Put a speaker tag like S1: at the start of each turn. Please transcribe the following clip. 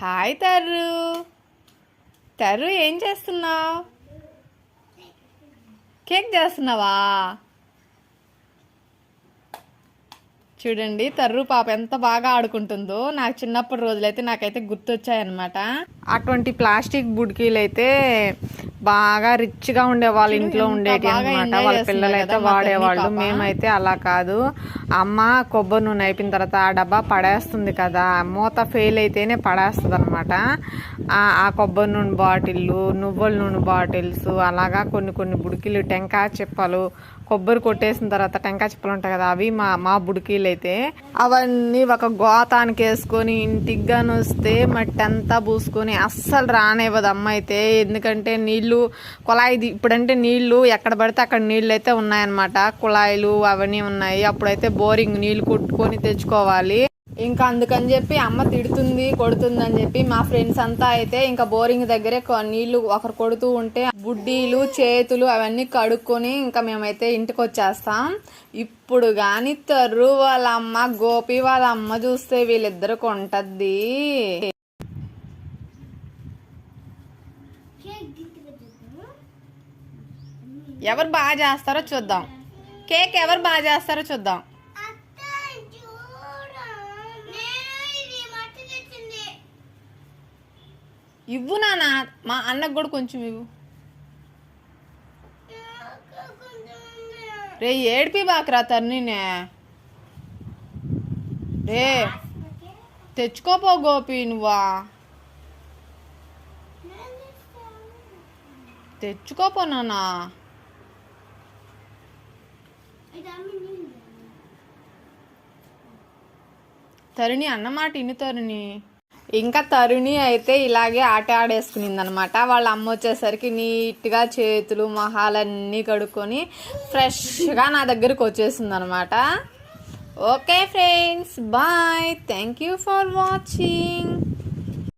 S1: Hi తర్రు తర్రు ఏం చేస్తున్నావు? Cake చేస్తున్నావా? చూడండి తర్రు పాప ఎంత బాగా ఆడుకుంటుందో. నాకు చిన్నప్పటి రోజులైతే నాకైతే గుర్తొచ్చాయన్నమాట. అటువంటి ప్లాస్టిక్ బుడ్కీలు అయితే బాగా రిచ్గా ఉండే వాళ్ళ ఇంట్లో ఉండేటి అనమాట వాళ్ళ
S2: చేస్తున్నారు
S1: పిల్లలు అయితే
S2: కదా మా
S1: వాడేవాళ్ళు. మేమైతే అలా కాదు. అమ్మ కొబ్బరి నూనె అయిపోయిన తర్వాత ఆ డబ్బా పడేస్తుంది కదా. మూత ఫెయిల్ అయితేనే పడేస్తుంది అనమాట ఆ కొబ్బరి నూనె బాటిళ్ళు నువ్వుల నూనె బాటిల్స్ అలాగా కొన్ని కొన్ని బుడికిలు టెంకాయ చిప్పలు కొబ్బరి కొట్టేసిన తర్వాత టెంకాయ చిప్పలు ఉంటాయి కదా అవి మా మా బుడికీలు అయితే అవన్నీ ఒక గోతానికి వేసుకొని ఇంటికి గాని వస్తే మట్టి అంతా పూసుకొని అస్సలు రానివ్వదు అమ్మ అయితే ఎందుకంటే నీళ్ళు కుళాయిది ఇప్పుడంటే నీళ్ళు ఎక్కడ పడితే అక్కడ నీళ్ళు అయితే ఉన్నాయన్నమాట. కుళాయిలు అవన్నీ ఉన్నాయి. అప్పుడైతే బోరింగ్ నీళ్ళు కొట్టుకొని తెచ్చుకోవాలి. ఇంకా అందుకని చెప్పి అమ్మ తిడుతుంది కొడుతుంది అని చెప్పి మా ఫ్రెండ్స్ అంతా అయితే ఇంకా బోరింగ్ దగ్గరే నీళ్ళు ఒకరు కొడుతూ ఉంటే బుడ్డీలు చేతులు అవన్నీ కడుక్కొని ఇంకా మేమైతే ఇంటికి వచ్చేస్తాం ఇప్పుడు గాని తరు వాళ్ళ అమ్మ గోపి వాళ్ళ అమ్మ చూస్తే వీళ్ళిద్దరు కొంటద్ది. ఎవరు బాగా చేస్తారో చూద్దాం. కేక్ ఎవరు బాగా చేస్తారో చూద్దాం. ఇవ్వు నాన్న. మా అన్నకు కూడా కొంచెం ఇవ్వు. రే ఏడిపి బాకరా తన్నినే. రే తెచ్చుకోపో గోపి నువ్వా? తెచ్చుకోపో నాన్న. తరుణి అన్నమాట ఇన్ని తరుణి ఇంకా తరుణి అయితే ఇలాగే ఆట ఆడేసుకునింది అనమాట వాళ్ళ అమ్మ వచ్చేసరికి నీట్గా చేతులు మొహాలన్నీ కడుక్కొని ఫ్రెష్గా నా దగ్గరకు వచ్చేసింది అనమాట okay friends bye. Thank you for watching.